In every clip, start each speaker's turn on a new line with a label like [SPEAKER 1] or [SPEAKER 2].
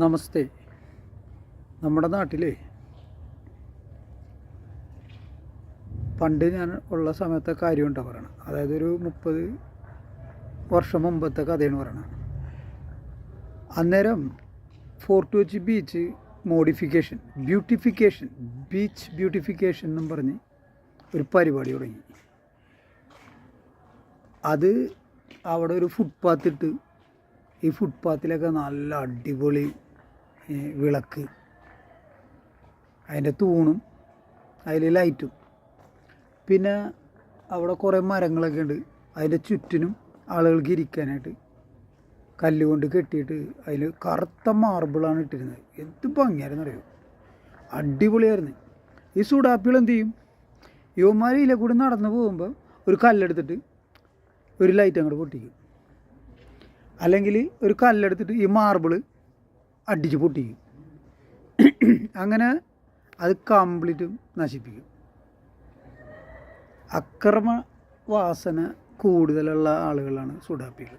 [SPEAKER 1] നമസ്തേ. നമ്മുടെ നാട്ടിലെ പണ്ട് ഞാൻ ഉള്ള സമയത്തെ കാര്യം ഉണ്ടാ പറയണം. അതായത് ഒരു മുപ്പത് വർഷം മുമ്പത്തെ കഥയാണ് പറയണം അന്നേരം Fort Kochi beach modification beautification beach beautification എന്നും പറഞ്ഞ് ഒരു പരിപാടി തുടങ്ങി. അത് അവിടെ ഒരു ഫുട്പാത്ത് ഇട്ട് ഈ ഫുട്പാത്തിലൊക്കെ നല്ല അടിപൊളി വിളക്ക്. അതിന്റെ തൂണും അതിൽ ലൈറ്റും. പിന്നെ അവിടെ കുറേ മരങ്ങളൊക്കെ ഉണ്ട്. അതിന്റെ ചുറ്റിനും ആളുകൾക്ക് ഇരിക്കാനായിട്ട് കല്ലുകൊണ്ട് കെട്ടിയിട്ട് അതിൽ കറുത്ത മാർബിളാണ് ഇട്ടിരുന്നത്. എന്ത് ഭംഗിയായിരുന്നു അറിയോ അടിപൊളിയായിരുന്നു. ഈ സുഡാപ്പികൾ എന്ത് ചെയ്യും? യുവമാരിയിലെ കൂടി നടന്നു പോകുമ്പോൾ ഒരു കല്ലെടുത്തിട്ട് ഒരു ലൈറ്റ് അങ്ങോട്ട് പൊട്ടിക്കും. അല്ലെങ്കിൽ ഒരു കല്ലെടുത്തിട്ട് ഈ മാർബിൾ അടിച്ച് പൊട്ടിക്കും. അങ്ങനെ അത് കംപ്ലീറ്റും നശിപ്പിക്കും. അക്രമ വാസന കൂടുതലുള്ള ആളുകളാണ് സുഡാപ്പികൾ.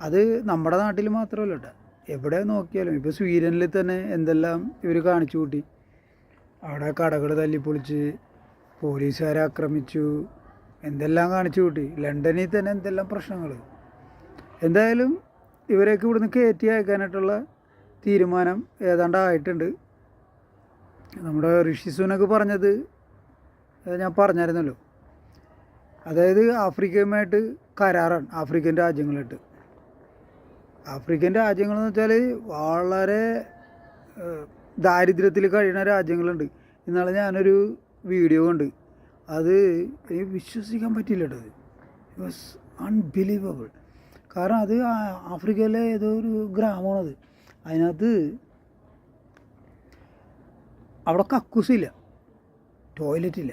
[SPEAKER 1] അത് നമ്മുടെ നാട്ടിൽ മാത്രമല്ല കേട്ടോ. എവിടെ നോക്കിയാലും ഇപ്പോൾ സ്വീഡനിൽ തന്നെ എന്തെല്ലാം ഇവർ കാണിച്ചു കൂട്ടി. അവിടെ കടകൾ തല്ലിപ്പൊളിച്ച് പോലീസുകാരെ ആക്രമിച്ചു എന്തെല്ലാം കാണിച്ചു കൂട്ടി. ലണ്ടനിൽ തന്നെ എന്തെല്ലാം പ്രശ്നങ്ങൾ എന്തായാലും ഇവരെയൊക്കെ ഇവിടുന്ന് കയറ്റി അയക്കാനായിട്ടുള്ള തീരുമാനം ഏതാണ്ട് ആയിട്ടുണ്ട്. നമ്മുടെ ഋഷി സുനക്ക് പറഞ്ഞത് ഞാൻ പറഞ്ഞായിരുന്നല്ലോ. അതായത് ആഫ്രിക്കയുമായിട്ട് കരാറാണ് ആഫ്രിക്കൻ രാജ്യങ്ങളായിട്ട് ആഫ്രിക്കൻ രാജ്യങ്ങളെന്ന് വെച്ചാൽ വളരെ ദാരിദ്ര്യത്തിൽ കഴിയുന്ന രാജ്യങ്ങളുണ്ട്. ഇന്നാളെ ഞാനൊരു വീഡിയോ കണ്ട് അത് വിശ്വസിക്കാൻ പറ്റില്ല കേട്ടോ ഇറ്റ് വാസ് അൺബിലീവബിൾ കാരണം അത് ആഫ്രിക്കയിലെ ഏതോ ഒരു ഗ്രാമമാണത് അതിനകത്ത് അവിടെ കക്കൂസില്ല. ടോയ്ലറ്റ് ഇല്ല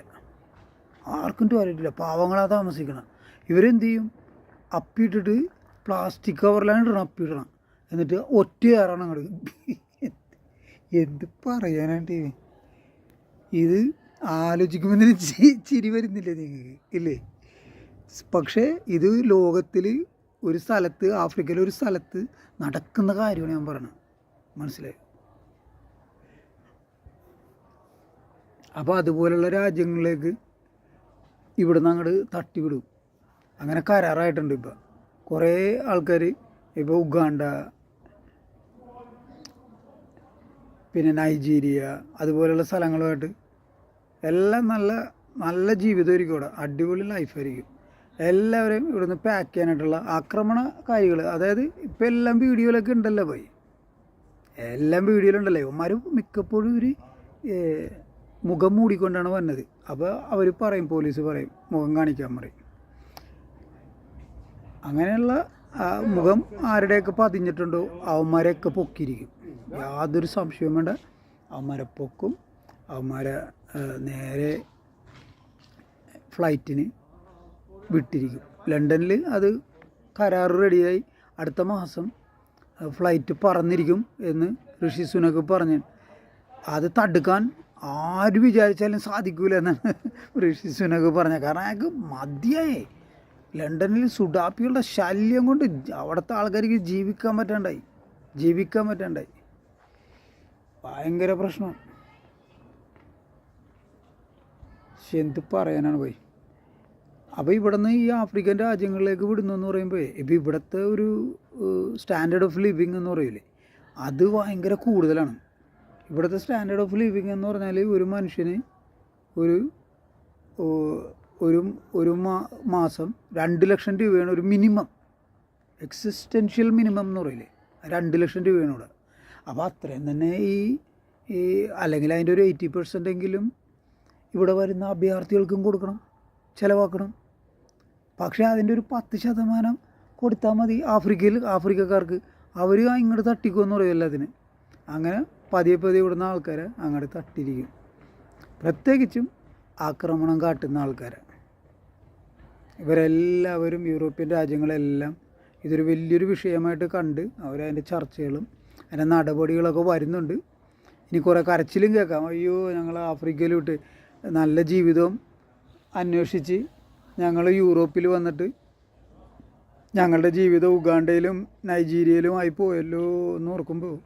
[SPEAKER 1] ആർക്കും ടോയ്ലറ്റ് ഇല്ല പാവങ്ങളാ താമസിക്കണം. ഇവരെന്ത് ചെയ്യും അപ്പിയിട്ടിട്ട് പ്ലാസ്റ്റിക് കവറിലാണ് ഇടണം അപ്പിയിടണം എന്നിട്ട് ഒറ്റ കയറണം അങ്ങോട്ട് എന്ത് പറയാനായിട്ട് ഇത് ആലോചിക്കുമ്പോൾ തന്നെ ചിരി വരുന്നില്ല നിങ്ങൾക്ക് ഇല്ലേ? പക്ഷേ ഇത് ലോകത്തിൽ ഒരു സ്ഥലത്ത് ആഫ്രിക്കയിലെ ഒരു സ്ഥലത്ത് നടക്കുന്ന കാര്യമാണ് ഞാൻ പറയുന്നത് മനസ്സിലായി? അപ്പോൾ അതുപോലുള്ള രാജ്യങ്ങളിലേക്ക് ഇവിടുന്ന് അങ്ങോട്ട് തട്ടിവിടും. അങ്ങനെ കരാറായിട്ടുണ്ട് ഇപ്പം. കുറേ ആൾക്കാർ ഇപ്പോൾ ഉഗാണ്ട പിന്നെ നൈജീരിയ അതുപോലെയുള്ള സ്ഥലങ്ങളുമായിട്ട് എല്ലാം നല്ല നല്ല ജീവിതമായിരിക്കും ഇവിടെ അടിപൊളി ലൈഫായിരിക്കും എല്ലാവരെയും ഇവിടുന്ന് പാക്ക് ചെയ്യാനായിട്ടുള്ള ആക്രമണകാരികൾ അതായത് ഇപ്പം എല്ലാം വീഡിയോയിലൊക്കെ ഉണ്ടല്ലോ പോയി. എല്ലാം വീഡിയോയിലുണ്ടല്ലോ. ഇവന്മാർ മിക്കപ്പോഴും ഒരു മുഖം മൂടിക്കൊണ്ടാണ് വന്നത്. അപ്പോൾ അവർ പറയും പോലീസ് പറയും മുഖം കാണിക്കാൻ പറയും. അങ്ങനെയുള്ള മുഖം ആരുടെയൊക്കെ പതിഞ്ഞിട്ടുണ്ടോ അവന്മാരെയൊക്കെ പൊക്കിയിരിക്കും. യാതൊരു സംശയവും വേണ്ട. അവന്മാരെ പൊക്കും. അവന്മാരെ നേരെ ഫ്ലൈറ്റിന് വിട്ടിരിക്കും. ലണ്ടനിൽ അത് കരാർ റെഡിയായി അടുത്ത മാസം ഫ്ലൈറ്റ് പറന്നിരിക്കും എന്ന് ഋഷി സുനക്ക് പറഞ്ഞു. അത് തടുക്കാൻ ആര് വിചാരിച്ചാലും സാധിക്കൂല എന്നാണ് ഋഷി സുനക്ക് പറഞ്ഞത്. കാരണം അയാൾക്ക് മതിയായേ. ലണ്ടനിൽ സുഡാപ്പികളുടെ ശല്യം കൊണ്ട് അവിടുത്തെ ആൾക്കാർക്ക് ജീവിക്കാൻ പറ്റണ്ടായി. ജീവിക്കാൻ പറ്റണ്ടായി. ഭയങ്കര പ്രശ്നം. എന്ത് പറയാനാണ് പോയി? അപ്പോൾ ഇവിടുന്ന് ഈ ആഫ്രിക്കൻ രാജ്യങ്ങളിലേക്ക് വിടുന്നു എന്ന് പറയുമ്പോൾ ഇപ്പോൾ ഇവിടുത്തെ ഒരു സ്റ്റാൻഡേർഡ് ഓഫ് ലിവിങ് എന്ന് പറയില്ലേ അത് ഭയങ്കര കൂടുതലാണ്. ഇവിടുത്തെ സ്റ്റാൻഡേർഡ് ഓഫ് ലിവിങ് എന്ന് പറഞ്ഞാൽ ഒരു മനുഷ്യന് ഒരു ഒരു ഒരു മാസം രണ്ട് ലക്ഷം രൂപയാണ് ഒരു മിനിമം എക്സിസ്റ്റൻഷ്യൽ മിനിമം എന്ന് പറയില്ലേ രണ്ട് ലക്ഷം രൂപയാണ് ഇവിടെ അപ്പോൾ അത്രയും തന്നെ ഈ ഈ അല്ലെങ്കിൽ അതിന്റെ ഒരു എയ്റ്റി പെർസെന്റ് എങ്കിലും ഇവിടെ വരുന്ന അഭയാർത്ഥികൾക്കും കൊടുക്കണം ചിലവാക്കണം. പക്ഷേ അതിന്റെ ഒരു പത്ത് ശതമാനം കൊടുത്താൽ മതി ആഫ്രിക്കയിൽ ആഫ്രിക്കക്കാർക്ക്. അവർ ഇങ്ങോട്ട് തട്ടിക്കുമെന്ന് പറയുമല്ലോ അതിന് അങ്ങനെ പതിയെ പതിയെ ഇവിടുന്ന ആൾക്കാരെ അങ്ങോട്ട് തട്ടിയിരിക്കും. പ്രത്യേകിച്ചും ആക്രമണം കാട്ടുന്ന ആൾക്കാരെ. ഇവരെല്ലാവരും യൂറോപ്യൻ രാജ്യങ്ങളെല്ലാം ഇതൊരു വലിയൊരു വിഷയമായിട്ട് കണ്ട് അവരതിന്റെ ചർച്ചകളും അതിന്റെ നടപടികളൊക്കെ വരുന്നുണ്ട്. ഇനി കുറേ കരച്ചിലും കേൾക്കാം. അയ്യോ ഞങ്ങൾ ആഫ്രിക്കയിൽ വിട്ട് നല്ല ജീവിതവും അന്വേഷിച്ച് ഞങ്ങൾ യൂറോപ്പിൽ വന്നിട്ട് ഞങ്ങളുടെ ജീവിതം ഉഗാണ്ടയിലും നൈജീരിയയിലും ആയി പോയല്ലോ എന്ന് ഓർക്കുമ്പോൾ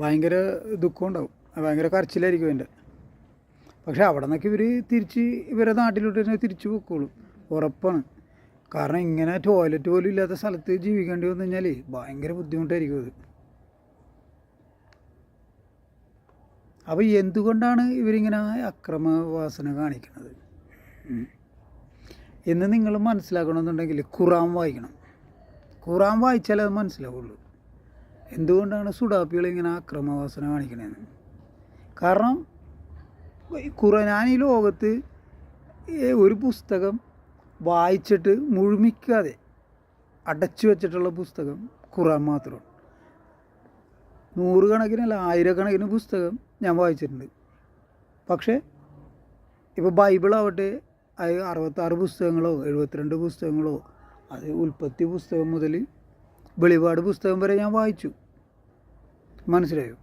[SPEAKER 1] ഭയങ്കര ദുഃഖം ഉണ്ടാവും. ഭയങ്കര കരച്ചിലായിരിക്കും എന്റെ പക്ഷെ അവിടെ നിന്നൊക്കെ ഇവർ തിരിച്ച് ഇവരെ നാട്ടിലോട്ട് തന്നെ തിരിച്ചു പൊക്കോളും. ഉറപ്പാണ്. കാരണം ഇങ്ങനെ ടോയ്ലറ്റ് പോലും ഇല്ലാത്ത സ്ഥലത്ത് ജീവിക്കേണ്ടി വന്നു കഴിഞ്ഞാൽ ഭയങ്കര ബുദ്ധിമുട്ടായിരിക്കും അത്. അപ്പോൾ എന്തുകൊണ്ടാണ് ഇവരിങ്ങനെ അക്രമവാസന കാണിക്കുന്നത്. എന്ന് നിങ്ങൾ മനസ്സിലാക്കണമെന്നുണ്ടെങ്കിൽ ഖുറാൻ വായിക്കണം. ഖുറാൻ വായിച്ചാലേ അത് മനസ്സിലാവുള്ളൂ. എന്തുകൊണ്ടാണ് സുഡാപ്പികൾ ഇങ്ങനെ അക്രമവാസന കാണിക്കണതെന്ന് കാരണം ഖുറ ഞാൻ ഈ ലോകത്ത് ഒരു പുസ്തകം വായിച്ചിട്ട് മുഴുമിക്കാതെ അടച്ചു വെച്ചിട്ടുള്ള പുസ്തകം ഖുറാൻ മാത്രമാണ് നൂറുകണക്കിനല്ല ആയിരക്കണക്കിന് പുസ്തകം ഞാൻ വായിച്ചിട്ടുണ്ട്. പക്ഷേ ഇപ്പോൾ ബൈബിളാവട്ടെ അത് അറുപത്താറ് പുസ്തകങ്ങളോ എഴുപത്തിരണ്ട് പുസ്തകങ്ങളോ അത് ഉൽപ്പത്തി പുസ്തകം മുതൽ വെളിപാട് പുസ്തകം വരെ ഞാൻ വായിച്ചു. മനസ്സിലായോ?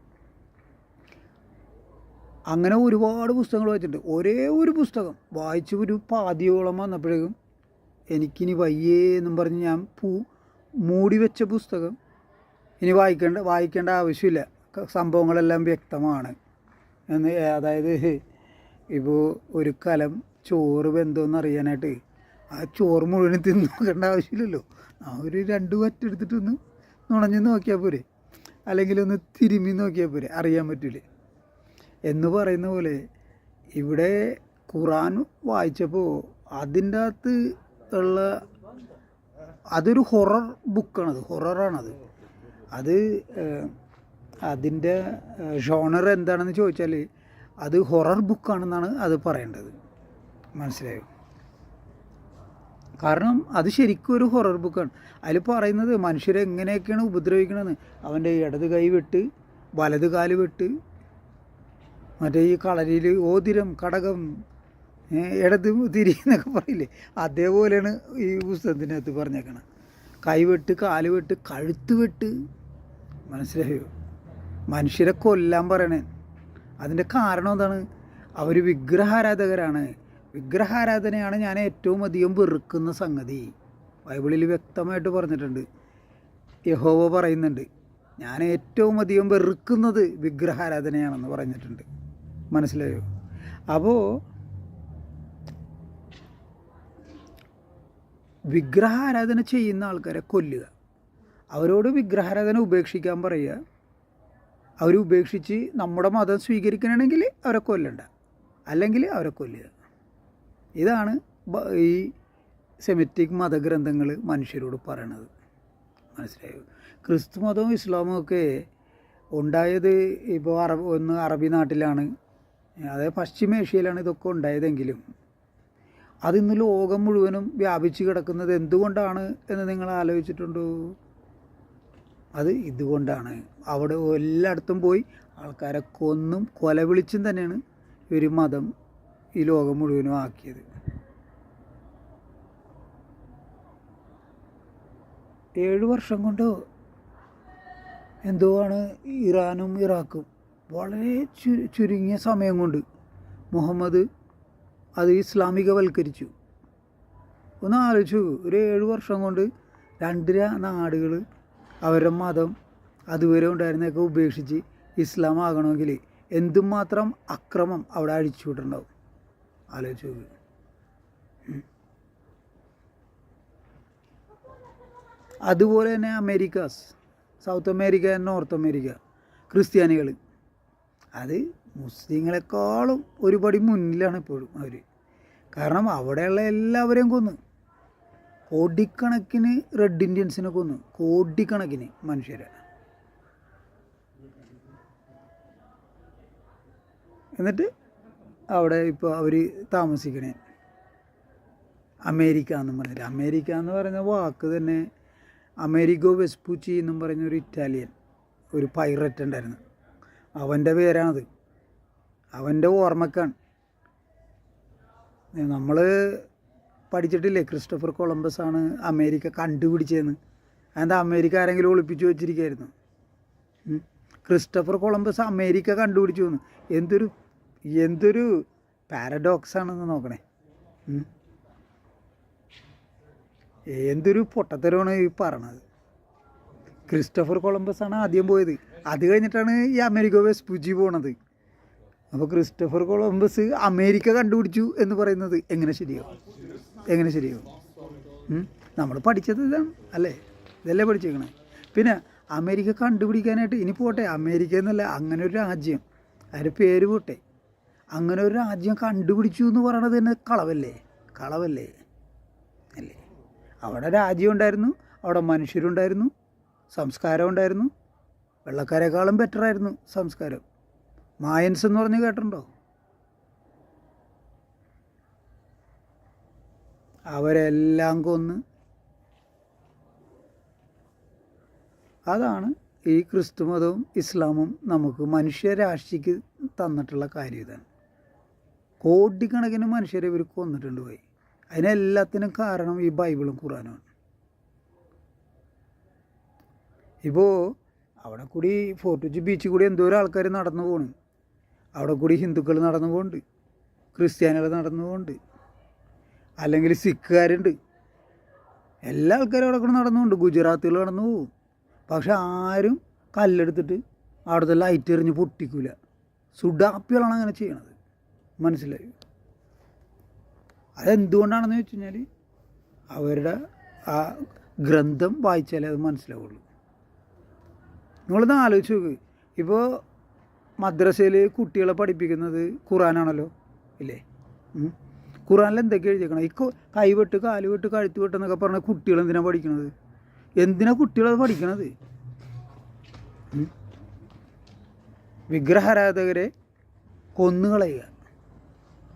[SPEAKER 1] അങ്ങനെ ഒരുപാട് പുസ്തകങ്ങൾ വായിച്ചിട്ടുണ്ട്. ഒരേ ഒരു പുസ്തകം. വായിച്ച് ഒരു പാതിയോളം വന്നപ്പോഴേക്കും എനിക്കിനി വയ്യേ എന്നും പറഞ്ഞ് ഞാൻ പൂ മൂടി വെച്ച പുസ്തകം ഇനി വായിക്കേണ്ട വായിക്കേണ്ട ആവശ്യമില്ല. സംഭവങ്ങളെല്ലാം വ്യക്തമാണ്. എന്ന് അതായത് ഇപ്പോൾ ഒരു കലം ചോറ് വെന്തോന്ന് അറിയാനായിട്ട്. ആ ചോറ് മുഴുവൻ തിന്ന് നോക്കേണ്ട ആവശ്യമില്ലല്ലോ. ആ ഒരു രണ്ട് വറ്റെടുത്തിട്ടൊന്ന് നുണഞ്ഞ് നോക്കിയാൽ പോരെ. അല്ലെങ്കിൽ ഒന്ന് തിരുമ്മി നോക്കിയാൽ പോരെ. അറിയാൻ പറ്റൂലേ. എന്ന് പറയുന്ന പോലെ ഇവിടെ ഖുറാൻ വായിച്ചപ്പോൾ അതിന്റെ അകത്ത് ഉള്ള അതൊരു ഹൊറർ ബുക്കാണത്. ഹൊററാണത്. അത് അതിന്റെ ഷോണർ എന്താണെന്ന് ചോദിച്ചാൽ അത് ഹൊറർ ബുക്കാണെന്നാണ് അത് പറയേണ്ടത്. മനസ്സിലായോ? കാരണം അത് ശരിക്കും ഒരു ഹൊറർ ബുക്കാണ് അതിൽ പറയുന്നത് മനുഷ്യരെ എങ്ങനെയൊക്കെയാണ് ഉപദ്രവിക്കണമെന്ന് അവന്റെ ഇടത് കൈ വെട്ട് വലത് കാൽ വെട്ട് മറ്റേ ഈ കളരിയിൽ ഓതിരം കടകം ഇടത് തിരി എന്നൊക്കെ പറയില്ലേ? അതേപോലെയാണ് ഈ പുസ്തകത്തിനകത്ത് പറഞ്ഞേക്കണം കൈവെട്ട് കാൽ വെട്ട് കഴുത്ത് വെട്ട്. മനസ്സിലായോ? മനുഷ്യരെ കൊല്ലാൻ പറയണേ. അതിന്റെ കാരണം എന്താണ്? അവർ വിഗ്രഹാരാധകരാണ്. വിഗ്രഹാരാധനയാണ് ഞാൻ ഏറ്റവും അധികം വെറുക്കുന്ന സംഗതി. ബൈബിളിൽ വ്യക്തമായിട്ട് പറഞ്ഞിട്ടുണ്ട്. യഹോവ പറയുന്നുണ്ട് ഞാൻ ഏറ്റവും അധികം വെറുക്കുന്നത് വിഗ്രഹാരാധനയാണെന്ന് പറഞ്ഞിട്ടുണ്ട്. മനസ്സിലായോ? അപ്പോൾ വിഗ്രഹാരാധന ചെയ്യുന്ന ആൾക്കാരെ കൊല്ലുക. അവരോട് വിഗ്രഹാരാധന ഉപേക്ഷിക്കാൻ പറയുക. അവരുപേക്ഷിച്ച് നമ്മുടെ മതം സ്വീകരിക്കണമെങ്കിൽ അവരെ കൊല്ലണ്ട. അല്ലെങ്കിൽ അവരെ കൊല്ലുക. ഇതാണ് ഈ സെമിറ്റിക് മതഗ്രന്ഥങ്ങൾ മനുഷ്യരോട് പറയണത്. മനസ്സിലായോ? ക്രിസ്തു മതവും ഇസ്ലാമും ഒക്കെ ഉണ്ടായത് ഇപ്പോൾ അറബ് ഒന്ന് അറബി നാട്ടിലാണ്. അതായത് പശ്ചിമേഷ്യയിലാണ് ഇതൊക്കെ ഉണ്ടായതെങ്കിലും അതിന്ന് ലോകം മുഴുവനും വ്യാപിച്ച് കിടക്കുന്നത് എന്തുകൊണ്ടാണ് എന്ന് നിങ്ങൾ ആലോചിച്ചിട്ടുണ്ടോ? അത് ഇതുകൊണ്ടാണ്. അവിടെ എല്ലായിടത്തും പോയി ആൾക്കാരെ കൊന്നും കൊല വിളിച്ചും തന്നെയാണ് ഒരു മതം ഈ ലോകം മുഴുവനും ആക്കിയത്. ഏഴ് വർഷം കൊണ്ട് എന്തോ ആണ് ഇറാനും ഇറാഖും വളരെ ചുരുങ്ങിയ സമയം കൊണ്ട് മുഹമ്മദ് അത് ഇസ്ലാമികവൽക്കരിച്ചു. ഒന്ന് ആലോചിച്ചു ഒരു ഏഴ് വർഷം കൊണ്ട് രണ്ട് നാടുകൾ അവരുടെ മതം അതുവരെ ഉണ്ടായിരുന്നൊക്കെ ഉപേക്ഷിച്ച് ഇസ്ലാം ആകണമെങ്കിൽ എന്തുമാത്രം അക്രമം അവിടെ അഴിച്ചു വിട്ടുണ്ടാവും ആലോചിച്ച് അതുപോലെ തന്നെ Americas south America north America ക്രിസ്ത്യാനികൾ അത് മുസ്ലിങ്ങളെക്കാളും ഒരുപടി മുന്നിലാണ് ഇപ്പോഴും അവർ കാരണം അവിടെയുള്ള എല്ലാവരെയും കൊന്നു. കോടിക്കണക്കിന് റെഡ് ഇന്ത്യൻസിനെ കൊന്നു. കോടിക്കണക്കിന് മനുഷ്യരെ. എന്നിട്ട് അവിടെ ഇപ്പോൾ അവർ താമസിക്കണേ. അമേരിക്ക എന്നും പറഞ്ഞിട്ട് അമേരിക്ക എന്ന് പറഞ്ഞ വാക്ക് തന്നെ അമേരിക്കോ വെസ്പൂച്ചി എന്നും പറയുന്ന ഒരു ഇറ്റാലിയൻ ഒരു പൈററ്റ് ഉണ്ടായിരുന്നു. അവന്റെ പേരാണത്. അവന്റെ ഓർമ്മക്കാണ്. നമ്മൾ പഠിച്ചിട്ടില്ലേ? ക്രിസ്റ്റഫർ കൊളംബസ് ആണ് അമേരിക്ക കണ്ടുപിടിച്ചതെന്ന്. അതെന്താ? അമേരിക്ക ആരെങ്കിലും ഒളിപ്പിച്ചു വെച്ചിരിക്കുകയായിരുന്നു. ക്രിസ്റ്റഫർ കൊളംബസ് അമേരിക്ക കണ്ടുപിടിച്ചു എന്ന്. എന്തൊരു എന്തൊരു പാരഡോക്സ് ആണെന്ന് നോക്കണേ. എന്തൊരു പൊട്ടത്തരമാണ് ഈ പറയണത്. ക്രിസ്റ്റഫർ കൊളംബസ് ആണ് ആദ്യം പോയത്. അത് കഴിഞ്ഞിട്ടാണ് ഈ അമേരിക്ക വെസ്പുജി പോണത്. അപ്പോൾ ക്രിസ്റ്റഫർ കൊളംബസ് അമേരിക്ക കണ്ടുപിടിച്ചു എന്ന് പറയുന്നത് എങ്ങനെ ശരിയാവും? എങ്ങനെ ശരിയാവും? നമ്മൾ പഠിച്ചത് ഇതാണ് അല്ലേ? ഇതല്ലേ പഠിച്ചേക്കണേ. പിന്നെ അമേരിക്ക കണ്ടുപിടിക്കാനായിട്ട് ഇനി പോട്ടെ. അമേരിക്ക എന്നല്ല അങ്ങനെ ഒരു രാജ്യം. അതിന്റെ പേര് പോട്ടെ. അങ്ങനെ ഒരു രാജ്യം കണ്ടുപിടിച്ചു എന്ന് പറയണത് തന്നെ കളവല്ലേ? കളവല്ലേ? അല്ലേ? അവിടെ രാജ്യം ഉണ്ടായിരുന്നു അവിടെ മനുഷ്യരുണ്ടായിരുന്നു സംസ്കാരം ഉണ്ടായിരുന്നു. വെള്ളക്കാരെക്കാളും ബെറ്ററായിരുന്നു സംസ്കാരം. മായൻസ് എന്ന് പറഞ്ഞ് കേട്ടിട്ടുണ്ടോ? അവരെല്ലാം കൊന്ന് അതാണ് ഈ ക്രിസ്തു മതവും ഇസ്ലാമും നമുക്ക് മനുഷ്യരാശിക്ക് തന്നിട്ടുള്ള കാര്യം ഇതാണ്. കോടിക്കണക്കിന് മനുഷ്യരെ ഇവർ കൊന്നിട്ടുണ്ട് പോയി. അതിനെല്ലാത്തിനും കാരണം ഈ ബൈബിളും ഖുറാനുമാണ് ഇപ്പോൾ അവിടെ കൂടി ഫോർട്ട് കൊച്ചി ബീച്ചിൽ കൂടി എന്തോ ആൾക്കാർ നടന്നു പോണ്. അവിടെ കൂടി ഹിന്ദുക്കൾ നടന്നു പോകുന്നുണ്ട് ക്രിസ്ത്യാനികൾ നടന്നു പോകുന്നുണ്ട് അല്ലെങ്കിൽ സിഖുകാരുണ്ട്. എല്ലാ ആൾക്കാരും അവിടെ കൂടെ നടന്നു പോകുന്നുണ്ട് ഗുജറാത്തുകൾ നടന്നു പോകും പക്ഷെ ആരും കല്ലെടുത്തിട്ട് അവിടുത്തെ ലൈറ്റ് എറിഞ്ഞ് പൊട്ടിക്കൂല. സുഡാപ്പികളാണ് അങ്ങനെ ചെയ്യണത്. മനസ്സിലായി. അതെന്തുകൊണ്ടാണെന്ന് വെച്ച് കഴിഞ്ഞാൽ അവരുടെ ആ ഗ്രന്ഥം വായിച്ചാലേ അത് മനസ്സിലാവുള്ളൂ. നിങ്ങളൊന്ന് ആലോചിച്ച് നോക്ക്. ഇപ്പോൾ മദ്രസയിൽ കുട്ടികളെ പഠിപ്പിക്കുന്നത് ഖുറാനാണല്ലോ ഇല്ലേ. ഖുറാനിൽ എന്തൊക്കെ എഴുതിയേക്കണം? ഈ കൈവെട്ട് കാലുവെട്ട് കഴുത്ത് വെട്ട് എന്നൊക്കെ പറഞ്ഞ കുട്ടികൾ എന്തിനാണ് പഠിക്കണത്? എന്തിനാണ് കുട്ടികളത് പഠിക്കണത്. വിഗ്രഹാരാധകരെ കൊന്നുകളയുക.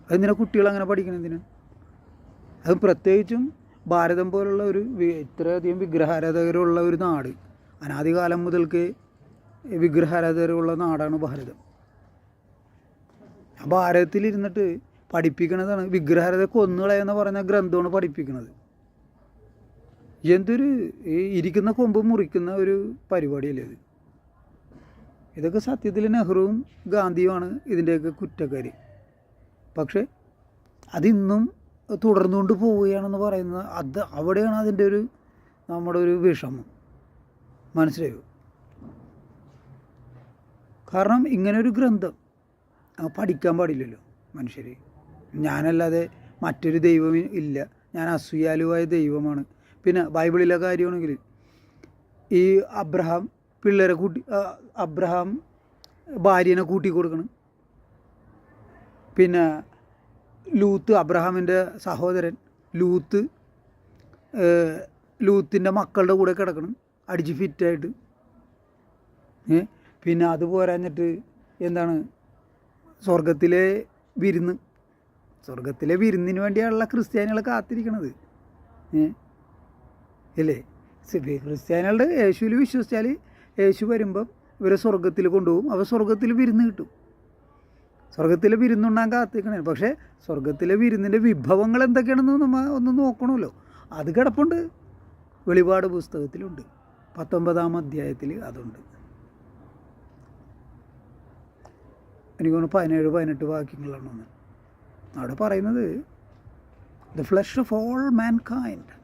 [SPEAKER 1] അതെന്തിനാ കുട്ടികൾ അങ്ങനെ പഠിക്കണം എന്തിനാ? അത് പ്രത്യേകിച്ചും ഭാരതം പോലുള്ള ഒരു ഇത്രയധികം വിഗ്രഹാരാധകരുള്ള ഒരു നാട്. അനാദികാലം മുതൽക്ക് വിഗ്രഹാരാധകരുള്ള നാടാണ് ഭാരതം. ഭാരതത്തിലിരുന്നിട്ട് പഠിപ്പിക്കണതാണ് വിഗ്രഹാരാധ കൊന്നുകളയെന്ന് പറഞ്ഞ ഗ്രന്ഥമാണ് പഠിപ്പിക്കുന്നത് എന്തൊരു ഇരിക്കുന്ന കൊമ്പ് മുറിക്കുന്ന ഒരു പരിപാടിയല്ലേ ഇത്? ഇതൊക്കെ സത്യത്തിൽ നെഹ്റുവും ഗാന്ധിയുമാണ് ഇതിന്റെയൊക്കെ കുറ്റക്കാരി. പക്ഷേ അതിന്നും തുടർന്നുകൊണ്ട് പോവുകയാണെന്ന് പറയുന്നത് അത് അവിടെയാണ് അതിന്റെ ഒരു നമ്മുടെ ഒരു വിഷമം. മനസ്സിലായോ? കാരണം ഇങ്ങനൊരു ഗ്രന്ഥം പഠിക്കാൻ പാടില്ലല്ലോ മനുഷ്യർ ഞാനല്ലാതെ മറ്റൊരു ദൈവം ഇല്ല. ഞാൻ അസൂയാലുവായ ദൈവമാണ്. പിന്നെ ബൈബിളിലെ കാര്യമാണെങ്കിൽ ഈ അബ്രഹാം പിള്ളേരെ കൂട്ടി അബ്രഹാം ഭാര്യനെ കൂട്ടി കൊടുക്കണം പിന്നെ ലൂത്ത് അബ്രഹാമിന്റെ സഹോദരൻ ലൂത്ത് ലൂത്തിന്റെ മക്കളുടെ കൂടെ കിടക്കണം അടിച്ച് ഫിറ്റായിട്ട് പിന്നെ അത് പോരാഞ്ഞിട്ട് എന്താണ്? സ്വർഗത്തിലെ വിരുന്ന്. സ്വർഗത്തിലെ വിരുന്നിന് വേണ്ടിയാണല്ലോ ക്രിസ്ത്യാനികളെ കാത്തിരിക്കണത്. ഇല്ലേ ക്രിസ്ത്യാനികളുടെ യേശുവിൽ വിശ്വസിച്ചാൽ യേശു വരുമ്പം ഇവരെ സ്വർഗത്തിൽ കൊണ്ടുപോകും. അവർ സ്വർഗത്തിൽ വിരുന്ന് കിട്ടും. സ്വർഗത്തിലെ വിരുന്നുണ്ണാൻ കാത്തിരിക്കണേ. പക്ഷേ സ്വർഗത്തിലെ വിരുന്നിന്റെ വിഭവങ്ങൾ എന്തൊക്കെയാണെന്ന് നമ്മൾ ഒന്ന് നോക്കണമല്ലോ. അത് കിടപ്പുണ്ട്. വെളിപാട് പുസ്തകത്തിലുണ്ട്. പത്തൊമ്പതാം അധ്യായത്തിൽ അതുണ്ട്. എനിക്ക് തോന്നുന്നു പതിനേഴ് പതിനെട്ട് വാക്യങ്ങളാണ് ഒന്ന്. അവിടെ പറയുന്നത് the flesh of all mankind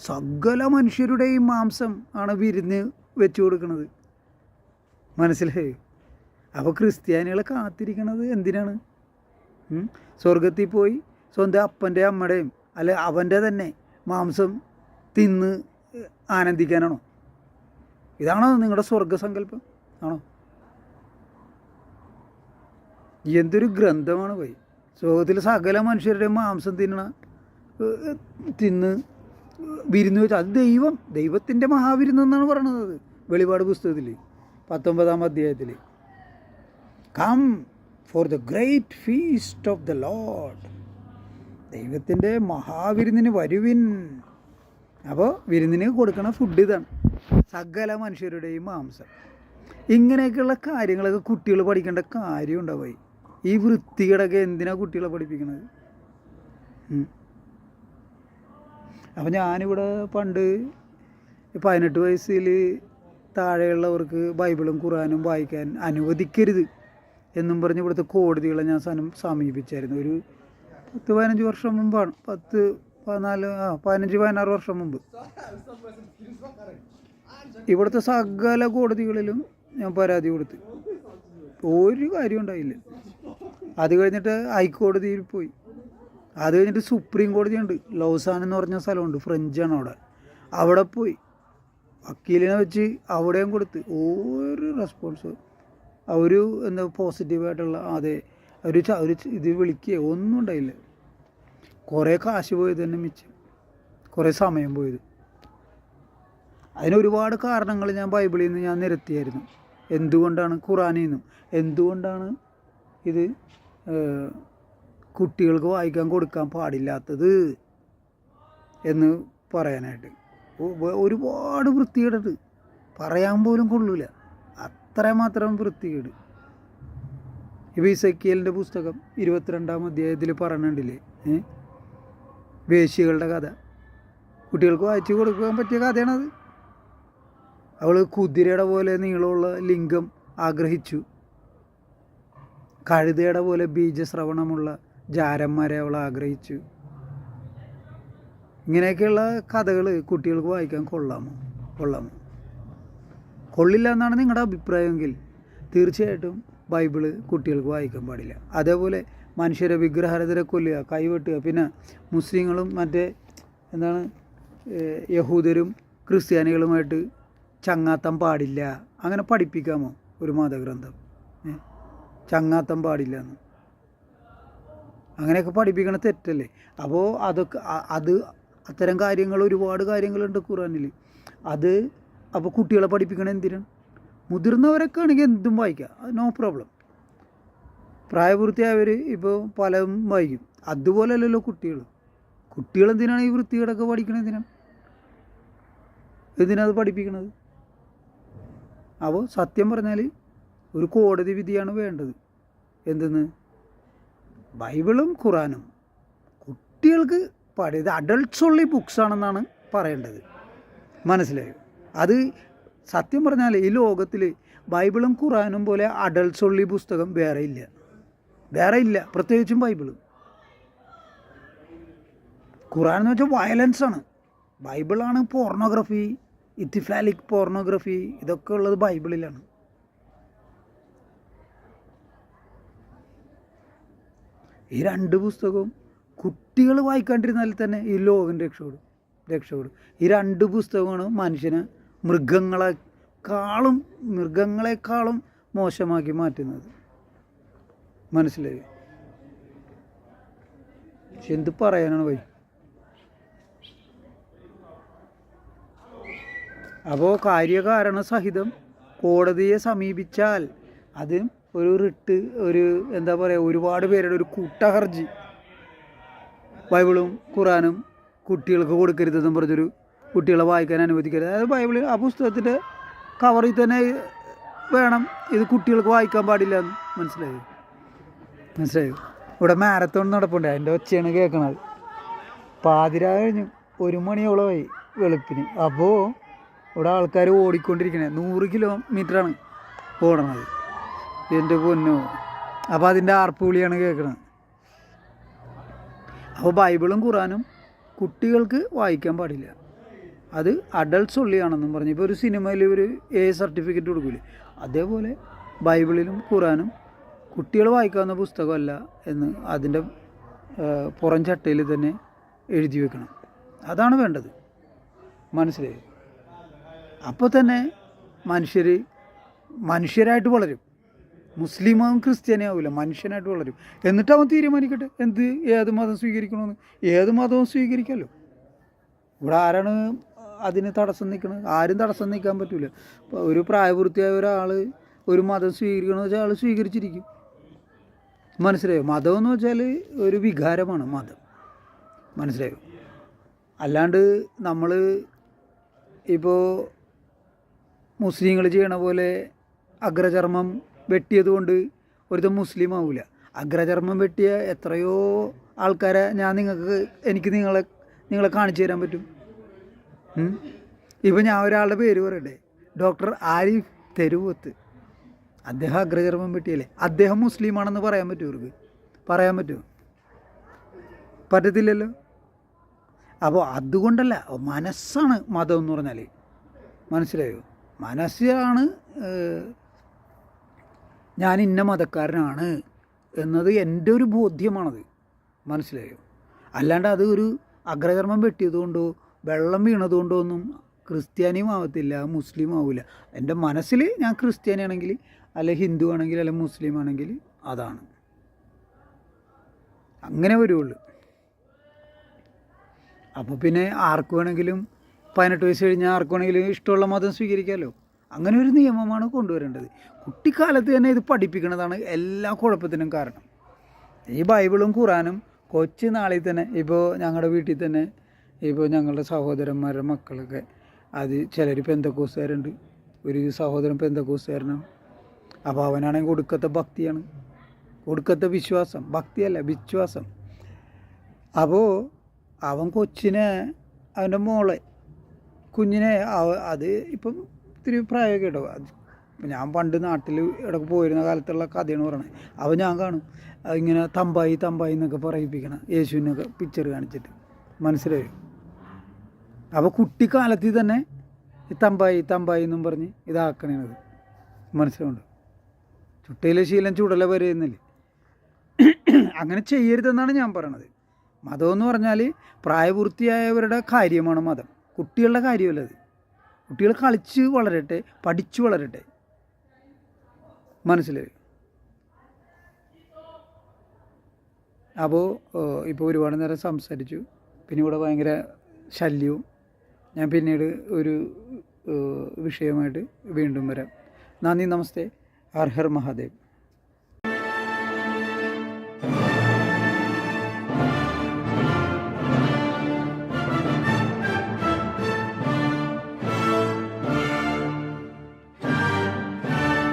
[SPEAKER 1] സകല മനുഷ്യരുടെയും മാംസം ആണ് വിരുന്ന് വെച്ചു കൊടുക്കുന്നത് മനസ്സിലായി? അപ്പോൾ ക്രിസ്ത്യാനികളെ കാത്തിരിക്കണത് എന്തിനാണ്? സ്വർഗത്തിൽ പോയി സ്വന്തം അപ്പന്റെ അമ്മയുടെയും അല്ലെ അവന്റെ തന്നെ മാംസം തിന്ന് ആനന്ദിക്കാനാണോ? ഇതാണോ നിങ്ങളുടെ സ്വർഗസങ്കല്പം ആണോ? എന്തൊരു ഗ്രന്ഥമാണ് പോയി. സ്വർഗത്തിൽ സകല മനുഷ്യരുടെ മാംസം തിന്നണ തിന്ന് വിരുന്ന് വെച്ചാൽ അത് ദൈവം. ദൈവത്തിന്റെ മഹാവിരുന്ന് എന്നാണ് പറയണത് വെളിപാട് പുസ്തകത്തിൽ പത്തൊമ്പതാം അധ്യായത്തിൽ come for the great feast of the lord ദൈവത്തിന്റെ മഹാവിരുന്നിന് വരുവിൻ. അപ്പോൾ വിരുന്നിന് കൊടുക്കണ ഫുഡ് ഇതാണ്. സകല മനുഷ്യരുടെയും മാംസം. ഇങ്ങനെയൊക്കെയുള്ള കാര്യങ്ങളൊക്കെ കുട്ടികൾ പഠിക്കേണ്ട കാര്യം ഉണ്ടാവുമായി ഈ വൃത്തികളൊക്കെ എന്തിനാണ് കുട്ടികളെ പഠിപ്പിക്കുന്നത്. അപ്പം ഞാനിവിടെ പണ്ട് പതിനെട്ട് വയസ്സിൽ താഴെയുള്ളവർക്ക് ബൈബിളും ഖുറാനും വായിക്കാൻ അനുവദിക്കരുത്. എന്നും പറഞ്ഞ് ഇവിടുത്തെ കോടതികളെ ഞാൻ സനം സമീപിച്ചായിരുന്നു. ഒരു പത്ത് പതിനഞ്ച് വർഷം മുമ്പാണ്. പത്ത് പതിനാല് ആ പതിനഞ്ച് പതിനാറ് വർഷം മുമ്പ്. ഇവിടുത്തെ സകല കോടതികളിലും ഞാൻ പരാതി കൊടുത്തു. ഒരു കാര്യം ഉണ്ടായില്ല. അത് കഴിഞ്ഞിട്ട് ഹൈക്കോടതിയിൽ പോയി. അത് കഴിഞ്ഞിട്ട് സുപ്രീം കോടതി ഉണ്ട് ലൗസാൻ എന്ന് പറഞ്ഞ സ്ഥലമുണ്ട്. ഫ്രഞ്ചാണ് അവിടെ. അവിടെ പോയി. വക്കീലിനെ വെച്ച് അവിടെയും കൊടുത്ത്. ഒരു റെസ്പോൺസ് ഒരു എന്താ പോസിറ്റീവായിട്ടുള്ള അതെ ഒരു ഒരു ഇത് വിളിക്കുക ഒന്നും ഉണ്ടായില്ല. കുറേ കാശ് പോയത് തന്നെ മിച്ചം. കുറേ സമയം പോയത്. അതിന് ഒരുപാട് കാരണങ്ങൾ ഞാൻ ബൈബിളിൽ നിന്ന് ഞാൻ നിരത്തിയായിരുന്നു. എന്തുകൊണ്ടാണ് ഖുറാനിൽ നിന്നും എന്തുകൊണ്ടാണ് ഇത് കുട്ടികൾക്ക് വായിക്കാൻ കൊടുക്കാൻ പാടില്ലാത്തത് എന്ന് പറയാനായിട്ട്. ഒരുപാട് വൃത്തികേടത്. പറയാൻ പോലും കൊള്ളൂല. അത്രമാത്രം വൃത്തികേട്. ഇപ്പോൾ ഇസക്കിയലിന്റെ പുസ്തകം ഇരുപത്തിരണ്ടാം അധ്യായത്തിൽ പറയണുണ്ടില്ലേ? ഏ? വേശ്യകളുടെ കഥ. കുട്ടികൾക്ക് വായിച്ചു കൊടുക്കാൻ പറ്റിയ കഥയാണത്. അവൾ കുതിരയുടെ പോലെ നീളമുള്ള ലിംഗം ആഗ്രഹിച്ചു. കഴുതയുടെ പോലെ ബീജശ്രവണമുള്ള ജാരന്മാരെ അവൾ ആഗ്രഹിച്ചു. ഇങ്ങനെയൊക്കെയുള്ള കഥകൾ കുട്ടികൾക്ക് വായിക്കാൻ കൊള്ളാമോ? കൊള്ളാമോ? കൊള്ളില്ല എന്നാണ് നിങ്ങളുടെ അഭിപ്രായമെങ്കിൽ തീർച്ചയായിട്ടും ബൈബിൾ കുട്ടികൾക്ക് വായിക്കാൻ പാടില്ല. അതേപോലെ മനുഷ്യരെ വിഗ്രഹാരതരെ കൊല്ലുക കൈവെട്ടുക. പിന്നെ മുസ്ലിങ്ങളും മറ്റേ എന്താണ് യഹൂദരും ക്രിസ്ത്യാനികളുമായിട്ട് ചങ്ങാത്തം പാടില്ല. അങ്ങനെ പഠിപ്പിക്കാമോ ഒരു മതഗ്രന്ഥം? ചങ്ങാത്തം പാടില്ല എന്ന്. അങ്ങനെയൊക്കെ പഠിപ്പിക്കണ തെറ്റല്ലേ? അപ്പോൾ അതൊക്കെ അത് അത്തരം കാര്യങ്ങൾ ഒരുപാട് കാര്യങ്ങളുണ്ട് ഖുറാനിൽ അത് അപ്പോൾ കുട്ടികളെ പഠിപ്പിക്കണ എന്തിനാണ്? മുതിർന്നവരൊക്കെ ആണെങ്കിൽ എന്തും വായിക്കാം. നോ പ്രോബ്ലം പ്രായപൂർത്തിയായവർ ഇപ്പോൾ പലതും വായിക്കും. അതുപോലെയല്ലല്ലോ കുട്ടികൾ കുട്ടികൾ എന്തിനാണ് ഈ വൃത്തികേടൊക്കെ പഠിക്കണത് എന്തിനാണ്? എന്തിനാണ് അത് പഠിപ്പിക്കണത്? അപ്പോൾ സത്യം പറഞ്ഞാൽ ഒരു കോടതി വിധിയാണ് വേണ്ടത്. എന്തെന്ന്? ബൈബിളും ഖുറാനും. കുട്ടികൾക്ക് പഠിത് അഡൾട്ട്സ് ഉള്ളി ബുക്സ് ആണെന്നാണ് പറയേണ്ടത്. മനസ്സിലായോ? അത് സത്യം പറഞ്ഞാൽ ഈ ലോകത്തിൽ ബൈബിളും ഖുറാനും പോലെ അഡൾട്ട്സ് ഉള്ളി പുസ്തകം വേറെ ഇല്ല. വേറെ ഇല്ല. പ്രത്യേകിച്ചും ബൈബിളും. ഖുറാൻ എന്ന് വെച്ചാൽ വയലൻസ് ആണ്. ബൈബിളാണ് പോർണോഗ്രഫി ഇത്തിഫാലിക് പോർണോഗ്രഫി ഇതൊക്കെ ഉള്ളത് ബൈബിളിലാണ്. ഈ രണ്ട് പുസ്തകവും കുട്ടികൾ വായിക്കാണ്ടിരുന്നാൽ തന്നെ ഈ ലോകം രക്ഷപ്പെടും. രക്ഷപ്പെടും. ഈ രണ്ട് പുസ്തകമാണ് മനുഷ്യനെ മൃഗങ്ങളെക്കാളും മൃഗങ്ങളെക്കാളും മോശമാക്കി മാറ്റുന്നത്. മനസ്സിലായി? പക്ഷെ എന്ത് പറയാനാണ് വൈ അപ്പോൾ കാര്യകാരണ സഹിതം കോടതിയെ സമീപിച്ചാൽ അത് ഒരു റിട്ട് ഒരു എന്താ പറയുക ഒരുപാട് പേരുടെ ഒരു കൂട്ടഹർജി. ബൈബിളും ഖുറാനും കുട്ടികൾക്ക് കൊടുക്കരുതെന്നും പറഞ്ഞൊരു കുട്ടികളെ വായിക്കാൻ അനുവദിക്കരുത്. അതായത് ബൈബിളിൽ ആ പുസ്തകത്തിന്റെ കവറിൽ തന്നെ വേണം ഇത് കുട്ടികൾക്ക് വായിക്കാൻ പാടില്ല എന്ന്. മനസ്സിലായി? മനസ്സിലായി? ഇവിടെ മാരത്തോൺ നടപ്പുണ്ട്. അതിന്റെ ഒച്ചയാണ് കേൾക്കണത്. പാതിര കഴിഞ്ഞു. ഒരു മണിയോളമായി വെളുപ്പിന്. അപ്പോൾ ഇവിടെ ആൾക്കാർ ഓടിക്കൊണ്ടിരിക്കണേ. നൂറ് കിലോമീറ്ററാണ് ഓടണത്. എന്റെ പൊന്നോ. അപ്പോൾ അതിന്റെ ആർപ്പുവിളിയാണ് കേൾക്കുന്നത് അപ്പോൾ ബൈബിളും ഖുറാനും കുട്ടികൾക്ക് വായിക്കാൻ പാടില്ല. അത് അഡൾട്ട്സ് ഉള്ളിയാണെന്നും പറഞ്ഞു. ഇപ്പോൾ ഒരു സിനിമയിൽ ഒരു എ സർട്ടിഫിക്കറ്റ് കൊടുക്കില്ലേ അതേപോലെ ബൈബിളിലും ഖുറാനും കുട്ടികൾ വായിക്കാവുന്ന പുസ്തകമല്ല എന്ന് അതിന്റെ പുറം ചട്ടയിൽ തന്നെ എഴുതി വെക്കണം. അതാണ് വേണ്ടത്. മനസ്സിലായി? അപ്പോൾ തന്നെ മനുഷ്യർ മനുഷ്യരായിട്ട് വളരും. മുസ്ലിമാവും ക്രിസ്ത്യാനി ആവില്ല മനുഷ്യനായിട്ട് വളരും. എന്നിട്ട് അവൻ തീരുമാനിക്കട്ടെ എന്ത് ഏത് മതം സ്വീകരിക്കണമെന്ന് ഏത് മതവും സ്വീകരിക്കാമല്ലോ ഇവിടെ ആരാണ് അതിന് തടസ്സം നിൽക്കുന്നത് ആരും തടസ്സം നിൽക്കാൻ പറ്റില്ല ഒരു പ്രായപൂർത്തിയായ ഒരാൾ ഒരു മതം സ്വീകരിക്കണമെന്ന് വെച്ചാൽ ആൾ സ്വീകരിച്ചിരിക്കും. മനസ്സിലായോ? മതം എന്ന് വെച്ചാൽ ഒരു വികാരമാണ് മതം. മനസ്സിലായോ? അല്ലാണ്ട് നമ്മൾ ഇപ്പോൾ മുസ്ലിങ്ങൾ ചെയ്യണ പോലെ അഗ്രചർമ്മം വെട്ടിയത് കൊണ്ട് മുസ്ലിം ആവില്ല അഗ്രചർമ്മം വെട്ടിയ എത്രയോ ആൾക്കാരെ ഞാൻ നിങ്ങൾക്ക് എനിക്ക് നിങ്ങളെ നിങ്ങളെ കാണിച്ചു തരാൻ പറ്റും? ഇപ്പം ഞാൻ ഒരാളുടെ പേര് പറയട്ടെ. ഡോക്ടർ ആരിഫ് തെരുവത്ത്. അദ്ദേഹം അഗ്രചർമ്മം വെട്ടിയല്ലേ അദ്ദേഹം മുസ്ലിമാണെന്ന് പറയാൻ പറ്റുമോ ഇവർക്ക്. പറയാൻ പറ്റുമോ പറ്റത്തില്ലല്ലോ? അപ്പോൾ അതുകൊണ്ടല്ല മനസ്സാണ് മതം എന്ന് പറഞ്ഞാൽ മനസ്സിലായോ? മനസ്സിലാണ് ഞാൻ ഇന്ന മതക്കാരനാണ് എന്നത് എന്റെ ഒരു ബോധ്യമാണത്. മനസ്സിലായോ? അല്ലാണ്ട് അത് ഒരു അഗ്രകർമ്മം വെട്ടിയതുകൊണ്ടോ വെള്ളം വീണതുകൊണ്ടൊന്നും ക്രിസ്ത്യാനിയും ആവത്തില്ല മുസ്ലിം ആവില്ല എന്റെ മനസ്സിൽ ഞാൻ ക്രിസ്ത്യാനിയാണെങ്കിൽ അല്ലെ ഹിന്ദു ആണെങ്കിൽ അല്ലെ മുസ്ലിം ആണെങ്കിൽ അതാണ്. അങ്ങനെ വരുള്ളൂ. അപ്പോൾ പിന്നെ ആർക്ക് വേണമെങ്കിലും പതിനെട്ട് വയസ്സ് കഴിഞ്ഞാൽ ആർക്ക് വേണമെങ്കിലും ഇഷ്ടമുള്ള മതം സ്വീകരിക്കാമല്ലോ. അങ്ങനെ ഒരു നിയമമാണ് കൊണ്ടുവരേണ്ടത്. കുട്ടിക്കാലത്ത് തന്നെ ഇത് പഠിപ്പിക്കുന്നതാണ് എല്ലാ കുഴപ്പത്തിനും കാരണം. ഈ ബൈബിളും ഖുറാനും കൊച്ചു നാളിൽ തന്നെ ഇപ്പോൾ ഞങ്ങളുടെ വീട്ടിൽ തന്നെ ഇപ്പോൾ ഞങ്ങളുടെ സഹോദരന്മാരുടെ മക്കളൊക്കെ. അത് ചിലർ പെന്തക്കോസുകാരുണ്ട് ഒരു സഹോദരൻ പെന്തക്കോസുകാരനാണ് അപ്പോൾ അവനാണെങ്കിൽ കൊടുക്കത്തെ ഭക്തിയാണ്. കൊടുക്കത്തെ വിശ്വാസം. ഭക്തിയല്ല വിശ്വാസം. അപ്പോൾ അവൻ കൊച്ചിനെ അവന്റെ മോളെ കുഞ്ഞിനെ അത് ഇപ്പം ഇത്തിരി പ്രായമൊക്കെ കേട്ടോ അത് ഞാൻ പണ്ട് നാട്ടിൽ ഇടയ്ക്ക് പോയിരുന്ന കാലത്തുള്ള കഥയാണ് പറയണത്. അപ്പോൾ ഞാൻ കാണും. ഇങ്ങനെ തമ്പായി തമ്പായി എന്നൊക്കെ പറയിപ്പിക്കണം. യേശുവിനൊക്കെ പിക്ചർ കാണിച്ചിട്ട്. മനസ്സിലായോ. അപ്പോൾ കുട്ടിക്കാലത്തിൽ തന്നെ ഈ തമ്പായി തമ്പായി എന്നും പറഞ്ഞ് ഇതാക്കണേണത്. മനസ്സിലുണ്ട് ചുട്ടയിലെ ശീലം ചുടല വരുന്നില്ലേ അങ്ങനെ ചെയ്യരുതെന്നാണ് ഞാൻ പറയണത്. മതം എന്ന് പറഞ്ഞാൽ പ്രായപൂർത്തിയായവരുടെ കാര്യമാണ് മതം. കുട്ടികളുടെ കാര്യമല്ല അത്. കുട്ടികൾ കളിച്ച് വളരട്ടെ പഠിച്ചു വളരട്ടെ. മനസ്സിലായി? അപ്പോൾ ഇപ്പോൾ ഒരുപാട് നേരം സംസാരിച്ചു. പിന്നെ ഇവിടെ ഭയങ്കര ശല്യവും. ഞാൻ പിന്നീട് ഒരു വിഷയമായിട്ട് വീണ്ടും വരാം. നന്ദി നമസ്തേ. ഹർ ഹർ മഹാദേവ്.